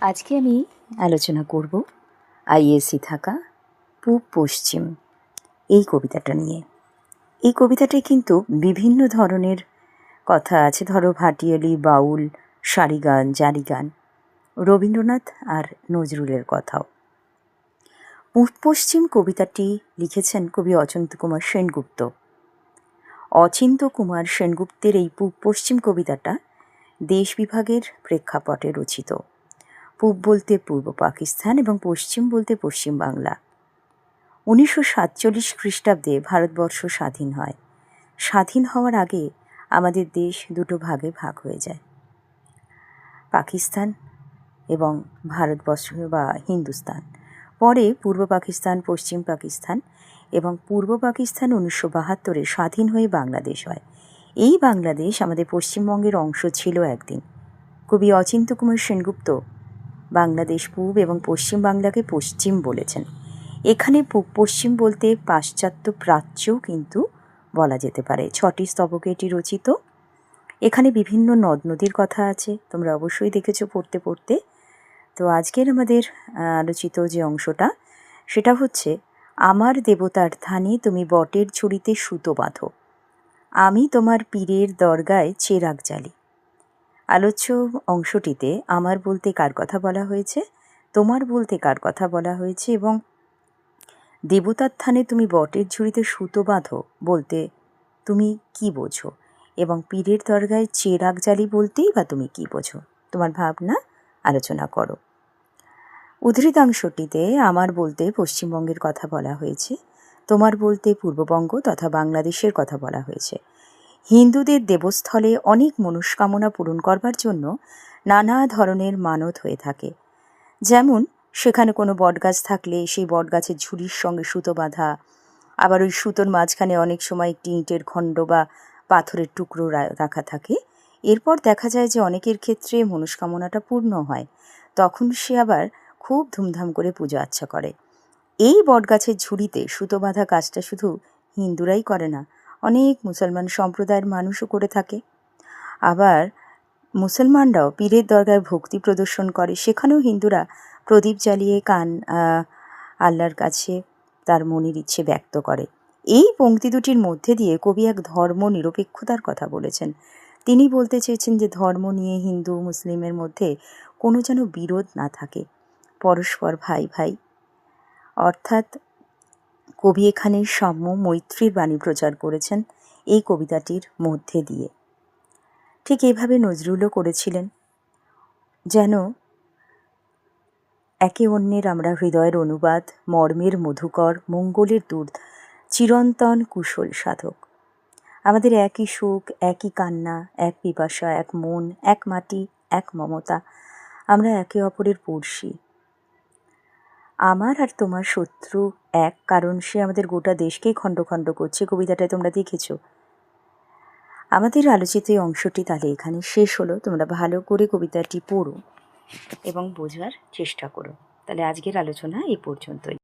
আজকে আমি আলোচনা করব আইএসি থাকা পূব পশ্চিম এই কবিতাটা নিয়ে। এই কবিতাটায় কিন্তু বিভিন্ন ধরনের কথা আছে। ধরো ভাটিয়ালি, বাউল সারি গান জারি গান রবীন্দ্রনাথ আর নজরুলের কথাও। পূব পশ্চিম কবিতাটি লিখেছেন কবি অচন্ত কুমার সেনগুপ্ত। অচিন্ত কুমার সেনগুপ্তের এই পূব পশ্চিম কবিতাটা দেশ বিভাগের প্রেক্ষাপটে রচিত। পূব বলতে পূর্ব পাকিস্তান এবং পশ্চিম বলতে পশ্চিম বাংলা। উনিশশো সাতচল্লিশ খ্রিস্টাব্দে ভারতবর্ষ স্বাধীন হয়। স্বাধীন হওয়ার আগে আমাদের দেশ দুটো ভাগে ভাগ হয়ে যায়। পাকিস্তান এবং ভারতবর্ষ বা হিন্দুস্তান। পরে পূর্ব পাকিস্তান, পশ্চিম পাকিস্তান এবং পূর্ব পাকিস্তান উনিশশো বাহাত্তরে স্বাধীন হয়ে বাংলাদেশ হয়। এই বাংলাদেশ আমাদের পশ্চিমবঙ্গের অংশ ছিল একদিন। কবি অচিন্ত কুমার সেনগুপ্ত বাংলাদেশ পূব এবং পশ্চিম বাংলাকে পশ্চিম বলেছেন। এখানে পূব পশ্চিম বলতে পাশ্চাত্য প্রাচ্যও কিন্তু বলা যেতে পারে। ছটি স্তবকে এটি রচিত। এখানে বিভিন্ন নদ নদীর কথা আছে, তোমরা অবশ্যই দেখেছ পড়তে পড়তে। তো আজকের আমাদের আলোচিত যে অংশটা, সেটা হচ্ছে, আমার দেবতার ধানে তুমি বটের ছুরিতে সুতো বাঁধো। আমি তোমার পীরের দরগায় চেরাগ জ্বালি। আলোচ্য অংশটিতে আমার বলতে কার কথা বলা হয়েছে, তোমার বলতে কার কথা বলা হয়েছে এবং দেবতার থানে তুমি বটের ঝুড়িতে সুতো বাঁধো বলতে তুমি কি বোঝো এবং পীরের দরগায় চেরাগ জালি বলতেই বা তুমি কি বোঝো? তোমার ভাবনা আলোচনা করো। উদ্ধৃতাংশটিতে আমার বলতে পশ্চিমবঙ্গের কথা বলা হয়েছে, তোমার বলতে পূর্ববঙ্গ তথা বাংলাদেশের কথা বলা হয়েছে। হিন্দুদের দেবস্থলে অনেক মনস্কামনা পূরণ করবার জন্য নানা ধরনের মানত হয়ে থাকে। যেমন, সেখানে কোনো বটগাছ থাকলে সেই বটগাছের ঝুড়ির সঙ্গে সুতো বাঁধা, আবার ওই সুতোর মাঝখানে অনেক সময় একটি ইঁটের খণ্ড বা পাথরের টুকরো রাখা থাকে। এরপর দেখা যায় যে অনেকের ক্ষেত্রে মনস্কামনাটা পূর্ণ হয়, তখন সে আবার খুব ধুমধাম করে পুজো আচ্ছা করে। এই বটগাছের ঝুড়িতে সুতো বাঁধা কাজটা শুধু হিন্দুরাই করে না অনেক মুসলমান সম্প্রদায়ের মানুষও করে থাকে। আবার মুসলমানরাও পীরের দরগায় ভক্তি প্রদর্শন করে। সেখানেও হিন্দুরা প্রদীপ জ্বালিয়ে কান আল্লাহর কাছে তার মনের ইচ্ছে ব্যক্ত করে। এই পংক্তি দুটির মধ্যে দিয়ে কবি এক ধর্ম নিরপেক্ষতার কথা বলেছেন। তিনি বলতে চেয়েছেন যে ধর্ম নিয়ে হিন্দু মুসলিমের মধ্যে কোনো যেন বিরোধ না থাকে। পরস্পর ভাই ভাই অর্থাৎ কবি এখানে সাম্য মৈত্রীর বাণী প্রচার করেছেন এই কবিতাটির মধ্যে দিয়ে। ঠিক এভাবে নজরুলও করেছিলেন। যেন একে অন্যের আমরা হৃদয়ের অনুবাদ, মর্মের মধুকর, মঙ্গলের দূর, চিরন্তন কুশল সাধক। আমাদের একই সুখ, একই কান্না, এক পিপাসা, এক মন, এক মাটি, এক মমতা। আমরা একে অপরের পড়শি। আমার আর তোমার শত্রু এক, কারণ সে আমাদের গোটা দেশকেই খণ্ড খণ্ড করছে। কবিতাটায় তোমরা দেখেছ? আমাদের আলোচিত এই অংশটি তাহলে এখানে শেষ হলো। তোমরা ভালো করে কবিতাটি পড়ো এবং বোঝার চেষ্টা করো। তাহলে আজকের আলোচনা এই পর্যন্তই।